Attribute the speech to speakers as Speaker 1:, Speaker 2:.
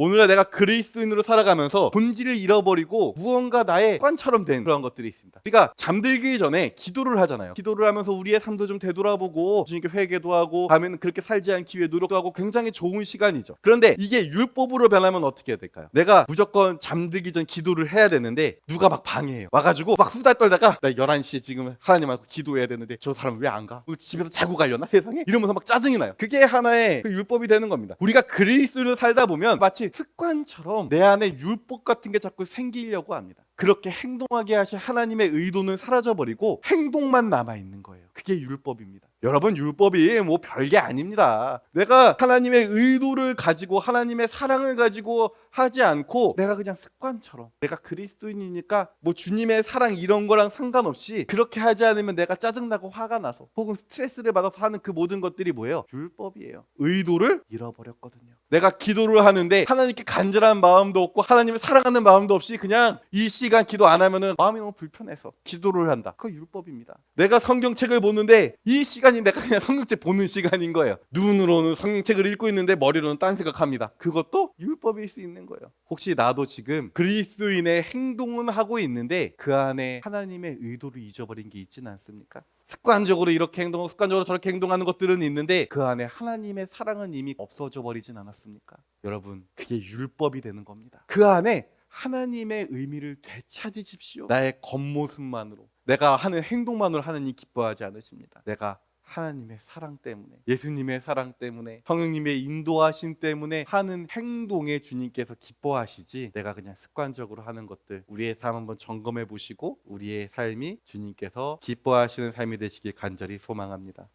Speaker 1: 오늘날 내가 그리스도인으로 살아가면서 본질을 잃어버리고 무언가 나의 습관처럼 된 그런 것들이 있습니다. 우리가 잠들기 전에 기도를 하잖아요. 기도를 하면서 우리의 삶도 좀 되돌아보고 주님께 회개도 하고 다음에는 그렇게 살지 않기 위해 노력도 하고 굉장히 좋은 시간이죠. 그런데 이게 율법으로 변하면 어떻게 해야 될까요? 내가 무조건 잠들기 전 기도를 해야 되는데 누가 막 방해해요. 와가지고 막 수다 떨다가 나 11시에 지금 하나님하고 기도해야 되는데 저 사람 왜 안 가? 집에서 자고 가려나 세상에? 이러면서 막 짜증이 나요. 그게 하나의 그 율법이 되는 겁니다. 우리가 그리스도를 살다 보면 마치 습관처럼 내 안에 율법 같은 게 자꾸 생기려고 합니다. 그렇게 행동하게 하신 하나님의 의도는 사라져버리고 행동만 남아있는 거예요. 그게 율법입니다. 여러분, 율법이 뭐 별게 아닙니다. 내가 하나님의 의도를 가지고 하나님의 사랑을 가지고 하지 않고 내가 그냥 습관처럼 내가 그리스도인이니까 뭐 주님의 사랑 이런 거랑 상관없이 그렇게 하지 않으면 내가 짜증나고 화가 나서 혹은 스트레스를 받아서 하는 그 모든 것들이 뭐예요? 율법이에요. 의도를 잃어버렸거든요. 내가 기도를 하는데 하나님께 간절한 마음도 없고 하나님을 사랑하는 마음도 없이 그냥 이 시간 기도 안 하면은 마음이 너무 불편해서 기도를 한다. 그거 율법입니다. 내가 성경책을 보는데 이 시간이 내가 그냥 성경책 보는 시간인 거예요. 눈으로는 성경책을 읽고 있는데 머리로는 딴 생각합니다. 그것도 율법일 수 있는 거예요. 혹시 나도 지금 그리스도인의 행동은 하고 있는데 그 안에 하나님의 의도를 잊어버린 게 있지는 않습니까? 습관적으로 이렇게 행동하고 습관적으로 저렇게 행동하는 것들은 있는데 그 안에 하나님의 사랑은 이미 없어져 버리진 않았습니까? 여러분, 그게 율법이 되는 겁니다. 그 안에 하나님의 의미를 되찾으십시오. 나의 겉모습만으로, 내가 하는 행동만으로 하나님 기뻐하지 않으십니다. 내가 하나님의 사랑 때문에, 예수님의 사랑 때문에, 성령님의 인도하심 때문에 하는 행동에 주님께서 기뻐하시지, 내가 그냥 습관적으로 하는 것들, 우리의 삶 한번 점검해 보시고, 우리의 삶이 주님께서 기뻐하시는 삶이 되시길 간절히 소망합니다.